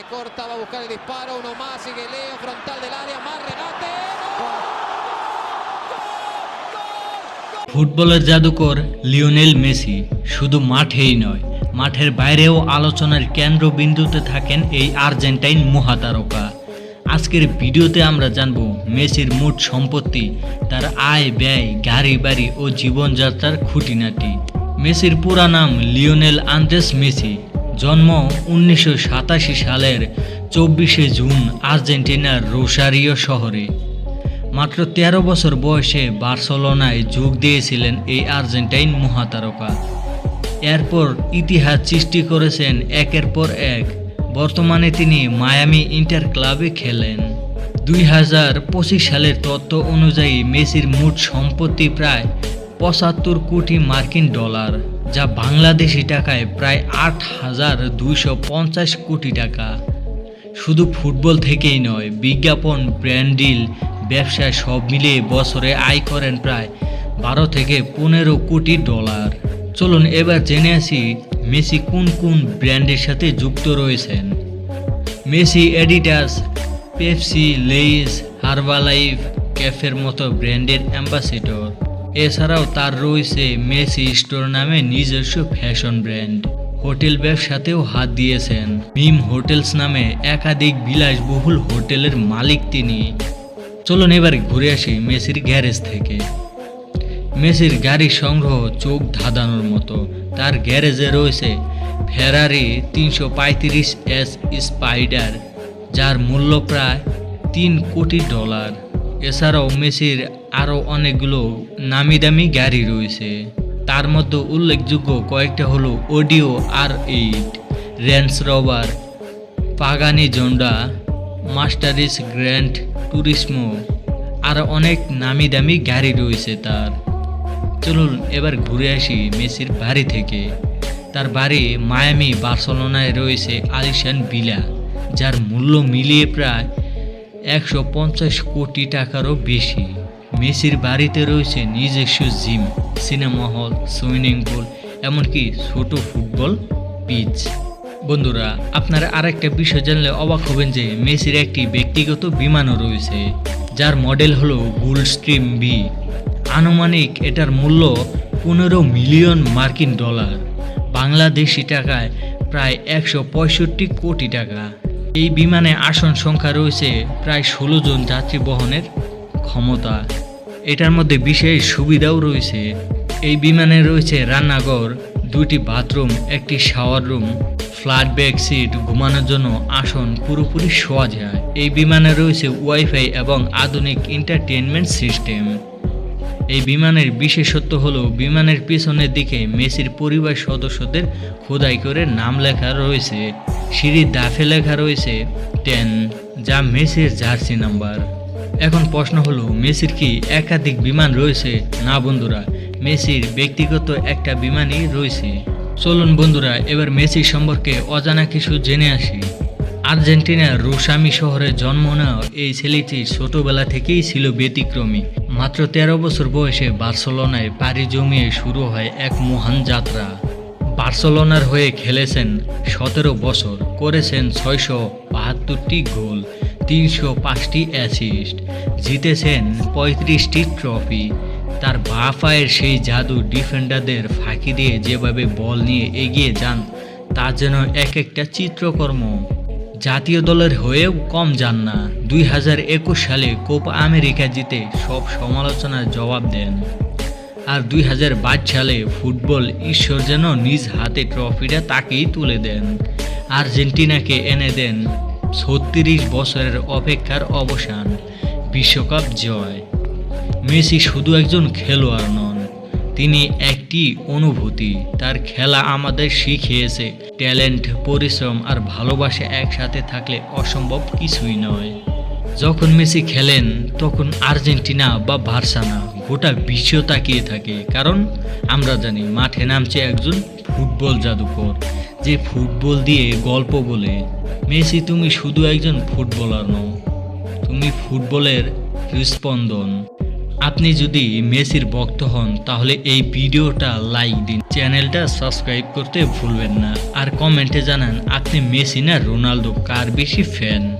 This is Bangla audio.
recorta, va a buscar el disparo, uno más, sigue Leo, frontal del área, más regate. ফুটবলের জাদুকর লিওনেল মেসি শুধু মাঠেই নয় মাঠের বাইরেও আলোচনার কেন্দ্রবিন্দুতে থাকেন এই আর্জেন্টাইন মহাতারকা। আজকের ভিডিওতে আমরা জানব মেসির মোট সম্পত্তি তার আয় ব্যয় গাড়ি বাড়ি ও জীবনযাত্রার খুঁটিনাটি। মেসির পুরা নাম লিওনেল আন্দ্রেস মেসি। জন্ম উনিশশো সাতাশি সালের চব্বিশে জুন আর্জেন্টিনার রোসারিও শহরে। মাত্র ১৩ বছর বয়সে বার্সেলোনায় যোগ দিয়েছিলেন এই আর্জেন্টাইন মহাতারকা। এরপর ইতিহাস সৃষ্টি করেছেন একের পর এক। বর্তমানে তিনি মায়ামি ইন্টার ক্লাবে খেলেন। দুই হাজার পঁচিশ সালের তথ্য অনুযায়ী মেসির মোট সম্পত্তি প্রায় পঁচাত্তর কোটি মার্কিন ডলার। যা বাংলাদেশি টাকায় প্রায় আট হাজার দুইশো পঞ্চাশ কোটি টাকা। শুধু ফুটবল থেকেই নয়, বিজ্ঞাপন ব্র্যান্ডিল ব্যবসা সব মিলিয়ে বছরে আয় করেন প্রায় বারো থেকে পনেরো কোটি ডলার। চলুন এবার জেনে আসি মেসি কোন কোন ব্র্যান্ডের সাথে যুক্ত রয়েছেন। Messi Adidas Pepsi, Lay's Herbalife ক্যাফের মতো ব্র্যান্ডের অ্যাম্বাসেডর। এছাড়াও তার রয়েছে মেসি স্টোর নামে নিজস্ব ফ্যাশন ব্র্যান্ড। হোটেল ব্যবসাতেও হাত দিয়েছেন। মিম হোটেলস নামে একাধিক বিলাসবহুল হোটেলের মালিক তিনি। চলুন এবার ঘুরে আসি মেসির গ্যারেজ থেকে। মেসির গাড়ি সংগ্রহ চোখ ধাঁধানোর মতো। তার গ্যারেজে রয়েছে ফেরারি তিনশো পঁয়ত্রিশ এস স্পাইডার, যার মূল্য প্রায় তিন কোটি ডলার। এছাড়াও মেসির আরও অনেকগুলো নামি দামি গাড়ি রয়েছে। তার মধ্যে উল্লেখযোগ্য কয়েকটা হলো Audi R eight Range rubber Pagani Zonda Maserati Gran Turismo আর অনেক নামি দামি গাড়ি রয়েছে তার। চলুন এবার ঘুরে আসি মেসির বাড়ি থেকে। তার বাড়ি মায়ামি, বার্সেলোনায় রয়েছে আলিশান বিলা যার মূল্য মিলিয়ে প্রায় একশো পঞ্চাশ কোটি টাকারও বেশি। মেসির বাড়িতে রয়েছে নিজস্ব gym, cinema hall, swimming pool, এমনকি ছোট ফুটবল পিচ। বন্ধুরা, আপনারা আরেকটা বিষয় জানলে অবাক হবেন যে মেসির একটি ব্যক্তিগত বিমানও রয়েছে, যার মডেল হলো গুল স্ট্রিম বি। আনুমানিক এটার মূল্য পনেরো মিলিয়ন মার্কিন ডলার। বাংলাদেশি টাকায় প্রায় একশো পঁয়ষট্টি কোটি টাকা। এই বিমানে আসন সংখ্যা রয়েছে প্রায় ষোলো জন যাত্রী বহনের ক্ষমতা। এটার মধ্যে বিশেষ সুবিধাও রয়েছে। এই বিমানে রয়েছে রান্নাঘর দুটি বাথরুম, একটি shower room, flat bed seat, ঘুমানোর জন্য আসন পুরোপুরি শোয়া যায় এই বিমানে রয়েছে ওয়াইফাই এবং আধুনিক এন্টারটেনমেন্ট সিস্টেম। এই বিমানের বিশেষত্ব হলো বিমানের পিছনের দিকে মেসির পরিবার সদস্যদের খোদাই করে নাম লেখা রয়েছে, সিঁড়ির দাফে লেখা রয়েছে, টেন, যা মেসির জার্সি নাম্বার। এখন প্রশ্ন হলো, মেসির কি একাধিক বিমান রয়েছে? না বন্ধুরা, মেসির ব্যক্তিগত একটা বিমানই রয়েছে। চলুন বন্ধুরা, এবার মেসি সম্পর্কে অজানা কিছু জেনে আসি। আর্জেন্টিনার রোসামি শহরে জন্ম নেওয়া এই ছেলেটি ছোটবেলা থেকেই ছিল ব্যতিক্রমী। মাত্র তেরো বছর বয়সে বার্সেলোনায় পাড়ি জমিয়ে শুরু হয় এক মহান যাত্রা। বার্সেলোনার হয়ে খেলেছেন সতেরো বছর, করেছেন ছয়শো বাহাত্তরটি গোল, তিনশো পাঁচটি অ্যাসিস্ট, জিতেছেন পঁয়ত্রিশটি ট্রফি। তার বা পায়ের সেই জাদু ডিফেন্ডারদের ফাঁকি দিয়ে যেভাবে বল নিয়ে এগিয়ে যান, তা যেন এক একটা চিত্রকর্ম। জাতীয় দলের হয়েও কম যান না। দুই হাজার একুশ সালে কোপা আমেরিকা জিতে সব সমালোচনার জবাব দেন। আর দুই হাজার বাইশ সালে ফুটবল ঈশ্বর যেন নিজ হাতে ট্রফিটা তাকেই তুলে দেন। আর্জেন্টিনাকে এনে দেন ছত্রিশ বছরের অপেক্ষার অবসান, বিশ্বকাপ জয়। মেসি শুধু একজন খেলোয়াড় নন তিনি একটি অনুভূতি। তার খেলা আমাদের শিখিয়েছে। ট্যালেন্ট, পরিশ্রম আর ভালোবাসা একসাথে থাকলে অসম্ভব কিছুই নয়। যখন মেসি খেলেন, তখন আর্জেন্টিনা বা বার্সানা গোটা বিশ্ব তাকিয়ে থাকে। কারণ আমরা জানি, মাঠে নামছে একজন ফুটবল জাদুকর, যে ফুটবল দিয়ে গল্প বলে। মেসি, তুমি শুধু একজন ফুটবলার নও, তুমি ফুটবলের হৃস্পন্দন। আপনি যদি মেসির ভক্ত হন, তাহলে এই ভিডিওটা লাইক দিন। চ্যানেলটা সাবস্ক্রাইব করতে ভুলবেন না। আর কমেন্টে জানান, আপনি মেসি না রোনালদো? কার বেশি ফ্যান